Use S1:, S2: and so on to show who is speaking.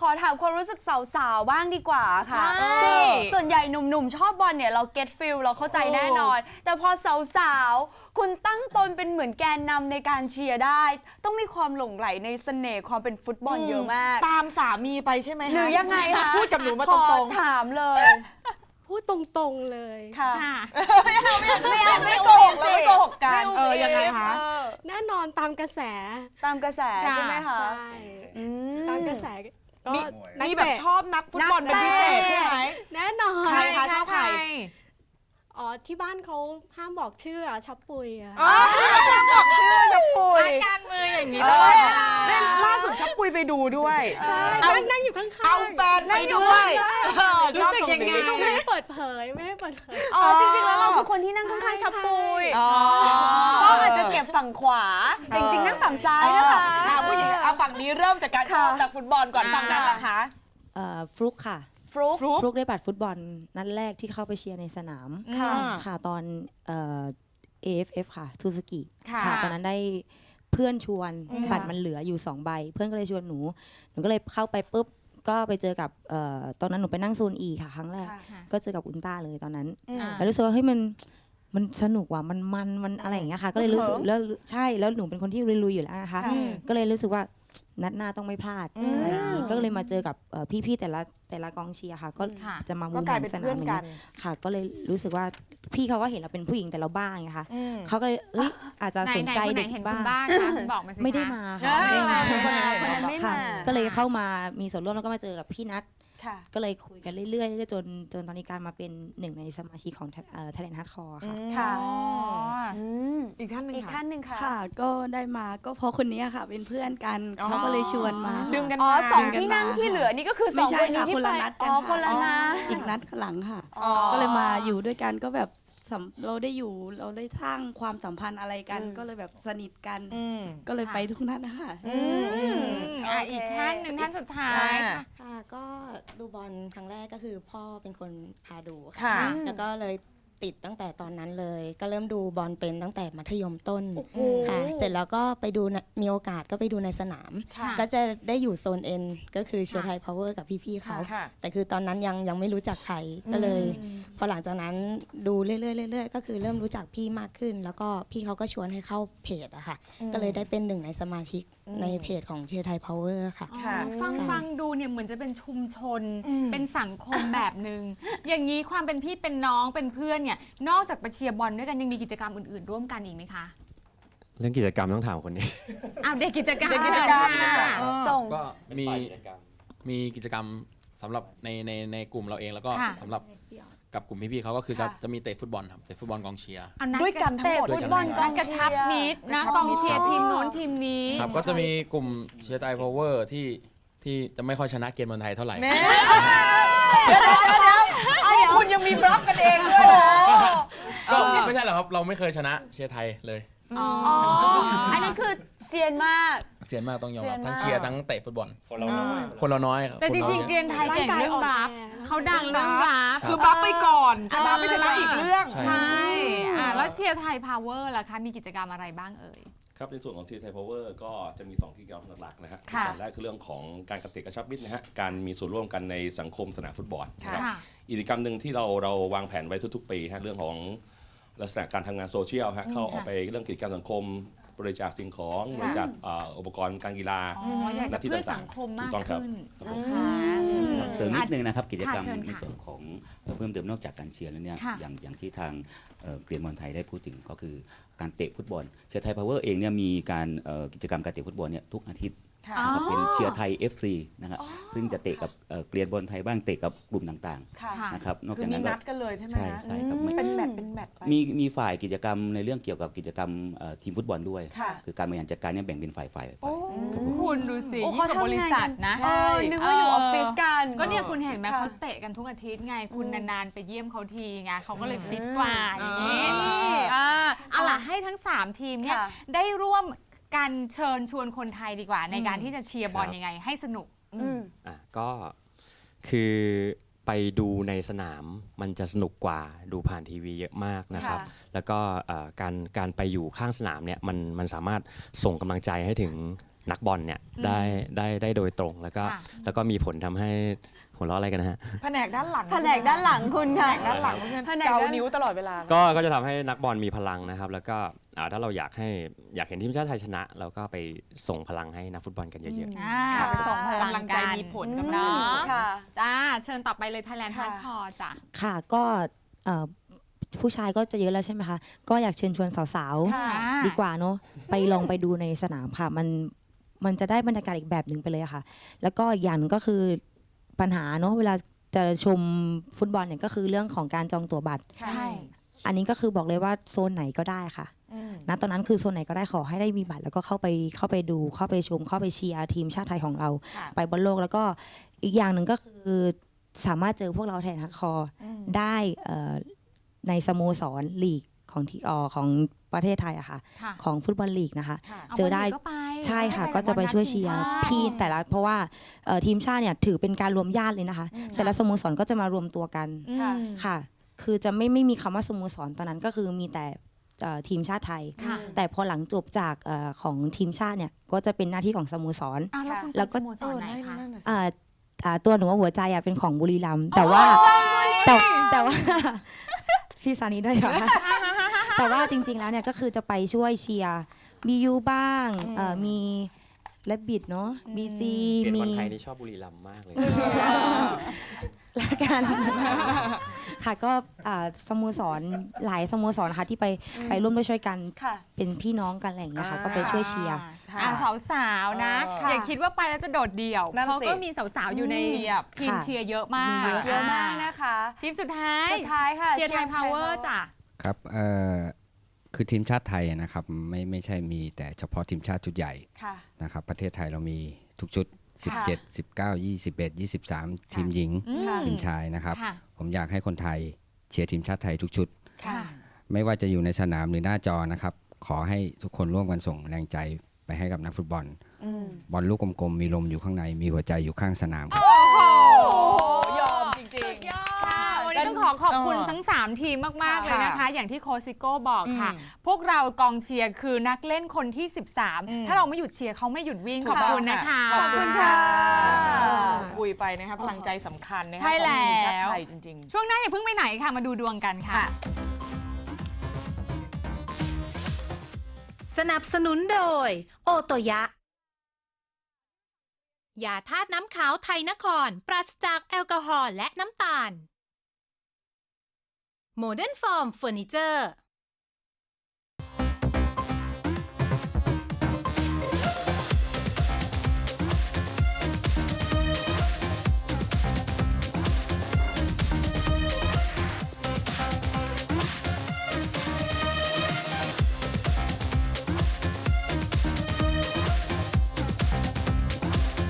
S1: ขอถามความรู้สึกสาวๆ บ้างดีกว่าค่ะ
S2: ใช่
S1: คือส่วนใหญ่หนุ่มๆ ชอบบอลเนี่ยเราเก็ตฟิลเราเข้าใจแน่นอน แต่พอสาวๆ คุณตั้งตนเป็นเหมือนแกนนำในการเชียร์ได้ ต้องมีความหลงไหลในเสน่ห์ความเป็นฟุตบอลเยอะมาก
S3: ตามสามีไปใช่ไหม
S1: หรือ
S3: คะ
S1: ยังไงคะ
S3: พูดกับหนูมา
S1: ข
S3: ต
S1: อ
S3: รง
S1: ถามเลย
S4: พูดตรงๆเลย
S1: ค่ะ
S2: ค่ะ
S1: ไม่เอาไม่โกหกสิ
S3: ไม่โกหกกัน เออ ยังไงคะ
S1: เออ
S4: แน่นอนตามกระแส
S1: ตามกระแส
S2: ค่ะ
S1: ใช่ไหมคะ
S4: ใช่
S1: อื
S4: ตามกระแสก็
S3: มี
S4: นัก
S3: มีแบบ
S4: เตะ
S3: ชอบนักฟุตบอลเป็นพิเศษใช่ไหม
S4: แน่นอน
S3: ใครคะชอบใคร
S4: อ๋อที่บ้านเขาห้ามบอกชื่ออะชอบปุยอะ
S3: อ๋อบอกชื่อชับปุย
S2: การมืออย่างนี้
S3: เอ
S2: ตลอ
S3: อ
S2: ดเวลา
S3: เล่นล่าสุดชับปุยไปดูด้วย
S4: ใช่
S3: เอา
S4: นั่งนั่งอยู่ข้างๆ
S3: เอาแฟนไปด้วยเออชอบ
S2: รู้สึก
S3: ตรง
S2: ยังไง
S3: นี้
S4: ไม่ให้เปิดเผยไม่ให้เปิดเผย
S1: อ๋อจริงๆแล้วเราคือคนที่นั่งข้างๆชับปุย
S3: อ๋อ
S1: ก็อาจจะเก็บฝั่งขวาแต่จริงๆนั่งฝั่งซ้ายนะคะ
S3: อ่าผู้หญิงเอาฝั่งนี้เริ่มจากการชอบนักฟุตบอลก่อน
S2: อ่า
S3: ฝั่งนั้นนะคะ
S5: เอ่อฟลุกค่ะ
S1: ฟลุ๊ก
S3: ฟลุ๊ก
S5: ฟลุกได้บัตรฟุตบอลนัดแรกที่เข้าไปเชียร์ในสนาม
S1: ค่ะ
S5: ค่ะตอนเอ่อ AFF ค่ะซูซูกิ
S1: ค่ะ
S5: ตอนนั้นได้เพื่อนชวน
S2: อืม
S5: บัตรมันเหลืออยู่2ใบ เพื่อนก็เลยชวนหนู หนูก็เลยเข้าไปปุ๊บ ก็ไปเจอกับเอ่อตอนนั้นหนูไปนั่งโซน E ค่ะ ครั้งแรก
S1: ค่ะ
S5: ก็เจอกับอุลตร้าเลยตอนนั้น
S1: อืม
S2: อ่า
S5: แล้วรู้สึกว่าเฮ้ยมันมันสนุกว่ะมันมันมันอะไรอย่างเงี้ยค่ะ ก็เลยรู้สึก
S1: เออ
S5: แล้วใช่แล้วหนูเป็นคนที่ลุยๆอยู่แล้วนะคะ
S1: ค่ะ
S5: ก็เลยรู้สึกว่า นัดหน้าต้องไม่พลาด
S3: อืม
S5: อะไรอย่างงี้ก็เลยมาเจอกับเอ่อพี่ๆแต่ละแต่ละกองเชียร์ค่ะ ก็
S2: ค่ะ
S5: จะมา
S3: ก็
S5: มุง
S3: กลาย
S5: ห
S3: เป็
S5: ลั
S3: น
S5: งส
S3: เพื่
S5: นา
S3: อ
S5: ม
S3: น
S5: อย่าง
S3: กั
S5: เงี้
S3: น
S5: ยค่ะ ก็เลยรู้สึกว่าพี่เขาก็เห็นเราเป็นผู้หญิงแต่เราบ้างไงคะ
S3: อืม
S5: เขาก็เลยเอ้ยอาจจะ
S2: ไหน
S5: สน
S2: ไหน
S5: ใจ
S2: คนไหน
S5: เด็ก
S2: เห็น
S5: บ้า
S2: คุณ
S5: ง
S2: บ้างคะคุณบอกมาสิคะ
S5: ไม่ได้มาค่ะ
S3: เอ้ย
S5: ไม่ได้มา
S1: คนนั้นไม่มา
S5: ค่ะ ก็เลยเข้ามามีส่วนร่วมแล้วก็มาเจอกับพี่นัท
S1: ค่ะ
S5: ก็เลยคุยกันเรื่อยๆเรื่อยๆจนจนตอนนี้การมาเป็นหนึ่งในสมาชิกของเอ่อ Talent Hardcore ค่ะ
S1: ค่ะ
S2: อ๋อ
S1: อืม
S3: อีกท่านหนึ่ง
S1: อีก
S3: ค่ะ
S1: ท่านหนึ่งค่ะ
S6: ค่ะ ก็ได้มาก็เพราะคนนี้ค่ะ เป็นเพื่อนกัน
S3: อ๋อ
S6: เขาก็เลยชวนมา
S3: ดึงกัน
S1: อ๋อ
S3: มา
S1: สอง
S6: ดึงกัน
S1: ที่นั่ง
S6: มา
S1: ที่เหลือนี่ก็คือส
S6: ไม่
S1: อง
S6: ใช่
S1: คนนี้
S6: ค่ะ
S1: ที่
S6: คน
S1: ไป
S6: ละนัดกัน
S1: อ๋อ
S6: ค่ะ
S1: คนละนัด
S6: อีกนัดข้างหลังค่ะ
S1: อ๋อ
S6: ก็เลยมาอยู่ด้วยกันก็แบบ สำเราได้อยู่เราได้สร้างความสัมพันธ์อะไรกัน
S1: อืม
S6: ก็เลยแบบสนิทกัน
S3: อืม
S6: ก็เลยไปทุกนัดนะคะ
S3: อืมอืม
S2: อืมอะ
S1: โอเค
S2: อีกท่านหนึ่งท่านสุดท้าย
S3: อ่า
S2: ค่ะ
S7: ค่ะก็ดูบอลครั้งแรกก็คือพ่อเป็นคนพาดู
S3: ค่ะ
S7: แล้วก็เลย ติดตั้งแต่ตอนนั้นเลย ก็เริ่มดูบอลเป็นตั้งแต่มัธยมต้น
S1: โอ้โห
S7: ค่ะ เสร็จแล้วก็ไปดูนะมีโอกาสก็ไปดูในสนาม
S1: ค่ะ
S7: ก็จะได้อยู่โซนเอ็นก็คือเชียร์ไทยพาวเวอร์กับพี่ๆเขา
S3: ค่ะ
S7: แต่คือตอนนั้นยังยังไม่รู้จักใครก็เลย พอหลังจากนั้นดูเรื่อยๆเรื่อยๆก็คือเริ่มรู้จักพี่มากขึ้น แล้วก็พี่เขาก็ชวนให้เข้าเพจอะค่ะ ก็เลยได้เป็นหนึ่งในสมาชิก
S3: อืม
S7: ในเพจของเชียร์ไทยพาวเวอร์ค่ะ
S3: ค่ะ
S2: ฟังฟังดูเนี่ยเหมือนจะเป็นชุมชน
S1: อืม
S2: เป็นสังคมแบบหนึ่งอย่างนี้ความเป็นพี่เป็นน้องเป็นเพื่อนเนี่ยนอกจากไปเชียร์บอลด้วยกันยังมีกิจกรรมอื่นๆ ร่วมกันอีกไหมคะ
S8: เรื่องกิจกรรมต้องถามคนนี้
S2: อ้าวเด็กกิจกรรม
S3: เด็กกิจกรรม
S2: ค่ะ
S3: ค่ะเออ
S1: ส่ง
S9: ก็มี มีกิจกรรมสำหรับในในในกลุ่มเราเองแล้วก็
S2: ค่ะ
S9: สำหรับกับกลุ่มพี่ๆเขาก็คือ
S1: ค่ะ
S9: จะมีเตะฟุตบอลครับเตะฟุตบอลกองเชียร์
S2: เอานัด
S3: ด้วยกันทั้งหมด
S1: เตะฟุตบอล
S9: ด้วย
S1: ก
S9: กั
S1: อนง
S2: กระชับมิตรนะ
S3: กระชับ
S2: กอง
S3: มิตร
S2: เชียร์ทีมโน้นทีมนี้
S9: ครับก็จะมีกลุ่มเชียร์ไทยพาวเวอร์ที่ที่จะไม่ค่อยชนะเกมบอลไทยเท่าไหร่
S3: เน่เดี๋ยวเดี๋ยวเดี๋ยวเดี๋ยวคุณยังมีบล็อกกันเองด้วยเหรอ
S9: ก็ไม่ใช่หรอก ครับ เราไม่เคยชนะเชียร์ไทยเลย
S2: อ๋อ
S1: อ๋ออันนั้นคือเซียนมาก
S9: เสียนมากต้องยอมรับ
S1: เซียนมาก
S9: ทั้งเชียร์ทั้งเตะฟุตบอล
S8: คนเราน้อย
S9: คนเราน้อยครับ
S2: แต่จ
S9: คน
S2: ริงๆ
S9: น้อย
S2: เรียนไทยเก่งเรื่องบาฟเขาดังเรื่องบาฟ
S3: คือบล็อกไปก่อนชนะไม่ชนะอีกเรื่อง
S9: ใช่
S2: ใช่อะแล้วเชียร์ไทยพาวเวอร์ล่ะคะ มีกิจกรรมอะไรบ้างเอ่ย
S10: ครับในส่วนของทีไทยพาวเวอร์ก็จะมี 2 กิจกรรมหลักๆนะฮะ
S2: ค่ะ
S10: อันแรกคือเรื่องของการกระเตะกระชับมิตรนะฮะการมีส่วนร่วมกันในสังคมสนามฟุตบอลนะครับ
S2: ค่ะ
S10: อีกกิจกรรมหนึ่งที่เราเราวางแผนไว้ทุกๆ ปีฮะเรื่องของ ลักษณะการทำงานโซเชียลฮะเข้าออกไปเรื่องกิจกรรมสังคม บริจาคสิ่งของบริจาคอ่าอุปกรณ์การกีฬา
S2: อ๋ออยากจะเพื่อสังคมมาก
S10: ถูกต้องครับ
S2: ขึ้น
S10: ครับผม
S2: ค่ะอืม
S11: เสริมนิดนึงนะครับกิจกรรม
S2: ค่ะเชิญค่ะ
S11: ในส่วนของเอ่อเพิ่มเติมนอกจากการเชียร์แล้วเนี่ย
S2: ค่ะ
S11: อย่างอย่างที่ทางเอ่อเกรียนบอลไทยได้พูดถึงก็คือการเตะฟุตบอลเชียร์ไทยพาวเวอร์เองเนี่ยมีการเอ่อกิจกรรมการเตะฟุตบอลเนี่ยทุกอาทิตย์
S1: ค่ะ
S11: นะครับเป็นเชียร์ไทย FC นะครับซึ่งจะเตะกับเอ่อเกรียนบอลไทยบ้างเตะกับกลุ่มต่าง
S1: ค่ะ
S2: ค่ะ
S11: ๆนะครับนอก
S3: คื
S11: จา
S3: อกมี
S11: นั้นก็
S3: นัดกันเลยใช่ไหม
S11: ใช่
S3: ฮะ
S11: ใช่ครับไม่
S3: เป็นแมตช์เป็นแมตช์ไป
S11: มีมีฝ่ายกิจกรรมในเรื่องเกี่ยวกับกิจกรรมเอ่อทีมฟุตบอลด้วย
S3: ค่ะ
S11: คือการบริหารจัดการเนี่ยแบ่งเป็นฝ่ายฝ่าย
S2: โอ้
S11: ฝ่าย
S2: คุณดูสิ
S1: โอ้
S2: ยิ่งกับบริษัทนะ
S1: เออนึกว่าอยู่ออฟฟิศกัน
S2: ก็เนี่ยคุณเห็นไหม
S1: ค่ะ
S2: เขาเตะกันทุกอาทิตย์ไงคุณ
S1: อืม
S2: นานๆไปเยี่ยมเขาทีไงเขาก็เลย
S1: อืม
S2: ฟิตกว่าอย่างนี้
S3: อ่า
S2: อ่าเอาล่ะให้ทั้ง 3 ทีมเนี่ย
S1: ค่ะ
S2: ได้ร่วม กันเชิญชวนคนไทยดีกว่า ในการ
S3: อืม
S2: ที่จะเชียร์บอล
S8: ครับ
S2: ยังไง ให้สนุก
S1: อืม
S8: อะก็คือไปดูในสนามมันจะสนุกกว่าดูผ่านทีวีเยอะมากนะครับ
S1: ค่ะ
S8: แล้วก็เอ่อการการไปอยู่ข้างสนามเนี่ยมันมันสามารถส่งกำลังใจให้ถึงนักบอลเนี่ยได้ได้ได้โดยตรงแล้วก็
S2: ค่ะ
S8: แล้วก็มีผลทำให้ หัวเราะอะไรกันนะฮะ
S3: แผนกด้านหลัง
S1: แผนกด้านหลังคุณ
S3: แผ
S1: ค่ะ
S3: นกด้านหลัง
S1: แผนก
S3: เกา
S1: ด้าน
S3: นิ้วตลอดเวลา
S8: ก็ก็จะทำให้นักบอลมีพลังนะครับ แล้วก็อ่าถ้าเราอยากให้อยากเห็นทีมชาติไทยชนะ เราก็ไปส่งพลังให้นักฟุตบอลกันเยอะ
S2: อ่า
S1: ค่ะ
S2: ไปส่งพลัง
S3: กำลังใจ
S2: กัน
S3: มีผล
S1: อืม
S3: กำลังใจ
S2: เนาะ
S1: ค่ะ
S2: จ้า เชิญต่อไปเลย Thailand
S1: ค่ะ
S2: Hardcore จ้ะ
S5: ค่ะก็เอ่อผู้ชายก็จะเยอะแล้วใช่ไหมคะ ก็อยากเชิญชวนสาว
S1: ค่ะ
S5: ๆ ดีกว่าเนาะไปลองไปดูในสนามค่ะ มันมันจะได้บรรยากาศอีกแบบหนึ่งไปเลยอะค่ะ แล้วก็อีกอย่างหนึงก็คือ ปัญหาเนาะเวลาจะชมฟุตบอลเนี่ยก็คือเรื่องของการจองตั๋วบัตร
S2: ใช่
S5: อันนี้ก็คือบอกเลยว่าโซนไหนก็ได้ค่ะ
S3: อืม
S5: ณตอนนั้นคือโซนไหนก็ได้ขอให้ได้มีบัตรแล้วก็เข้าไปเข้าไปดูเข้าไปชมเข้าไปเชียร์ทีมชาติไทยของเรา
S3: ค่ะ
S5: ไปบอลโลกแล้วก็อีกอย่างหนึ่งก็คือสามารถเจอพวกเราแทนฮัดคอร์
S3: อืม
S5: ได้เอ่อในสโมสรลีกของที่ออของประเทศไทยอะค่ะ
S2: ค่ะ
S5: ของฟุตบอลลีกนะคะ
S3: ค่ะา
S5: เจอได้
S2: บลลีกก็ไป
S5: ใช่ค่ะ
S2: ม่
S5: ก็จะไป
S2: บอลนัด
S5: ช่วยเชียร์
S2: ทีมชาติ
S5: พี่แต่ละเพราะว่าเอ่อทีมชาติเนี่ยถือเป็นการรวมญาติเลยนะคะแต่ละสโมสรก็จะมารวมตัวกัน
S2: อืม
S1: ค่ะ
S5: ค่ะ คือจะไม่ไม่มีคำว่าสโมสรตอนนั้นก็คือมีแต่เอ่อทีมชาติไทย
S2: ค่ะ
S5: แต่พอหลังจบจากเออของทีมชาติเนี่ยก็จะเป็นหน้าที่ของสโมสร
S2: อ้าวแล้วคุณ
S5: แล้วก็
S2: สโมสรไหนคะ
S3: นั่นน่ะสิ
S5: อ่าอ่าตัวหนูว่าหัวใจอะเป็นของบุรีรัมย์แต่ว่าแต่แต่ว่า พี่ซานีด้วยเหรอคะแต่ว่าจริงๆแล้วเนี่ยก็คือจะไปช่วยเชียร์ มียูบ้างเอ่อมีเลบบิดเนาะบีจี
S8: ๆเปลี่ยน
S5: มี
S8: คนไทยนี่ชอบบุรีรัมย์มากเลย
S5: ละกันค่ะก็อ่าสโมสรหลายสโมสรนะคะที่ไปไปร่วมด้วยช่วยกัน
S1: ค่ะ
S5: เป็นพี่น้องกันอะไรอย่างเงี้ยค่ะก็ไปช่วยเชียร์
S2: อ่าสาวๆนะ
S3: ค่ะ
S2: อย่าคิดว่าไปแล้วจะโดดเดี่ยว
S3: นั่น
S2: เพราะ
S3: สิ
S2: ก็มีสาวๆอยู่ใน
S3: เทียบ
S2: ทีม
S5: ค่ะ
S2: เชียร์เยอะมาก
S5: มีเยอะ
S1: เยอะมากนะคะ
S2: ทีมสุดท้าย
S1: สุดท้ายค่ะ
S2: เชียร์ไทยพาวเวอร์จ้ะ
S12: ครับเอ่อ คือทีมชาติไทยนะครับไม่ไม่ใช่มีแต่เฉพาะทีมชาติชุดใหญ่
S1: ค่ะ
S12: นะครับประเทศไทยเรามีทุกชุด 17 19 21 23 ทีมหญิง
S2: อืม
S12: ทีมชายนะครับ
S2: ค่ะ
S12: ผมอยากให้คนไทยเชียร์ทีมชาติไทยทุกชุด
S2: ค่ะ
S12: ไม่ว่าจะอยู่ในสนามหรือหน้าจอนะครับ ขอให้ทุกคนร่วมกันส่งแรงใจไปให้กับนักฟุตบอล
S1: อืม
S12: บอลลูกกลมๆมีลมอยู่ข้างในมีหัวใจอยู่ข้างสนามครับ
S2: โอ้โห
S3: ยอมจริงๆ
S2: ค่ะวันนี้ต้ องขอขอบคุณ
S3: เออ
S2: ทั้ง 3 ทีมมาก ๆ เลยนะคะ
S3: ค่ะ
S2: อย่างที่โคชซิโก้บอกค่ะ
S3: อืม
S2: พวกเรากองเชียร์คือนักเล่นคนที่
S3: อืม
S2: 13 ถ้าเราไม่หยุดเชียร์เขาไม่หยุดวิ่งขอบคุณนะคะ
S3: ขอบคุณค่ะ
S1: ค่ะ
S3: คุยไปนะคะพลังใจสำคัญนะคะ
S2: ใช่
S3: ของทีมชาติ
S2: แล้ว
S3: ไทยจริงๆ
S2: ช่วงหน้าอย่าเพิ่งไปไหนค่ะ มาดูดวงกันค่ะ
S13: สนับสนุนโดย โอโตยะยาธาตุน้ำขาวไทยนคร ปราศจากแอลกอฮอล์และน้ำตาล โมเดิร์นฟอร์มเฟอร์นิเจอร์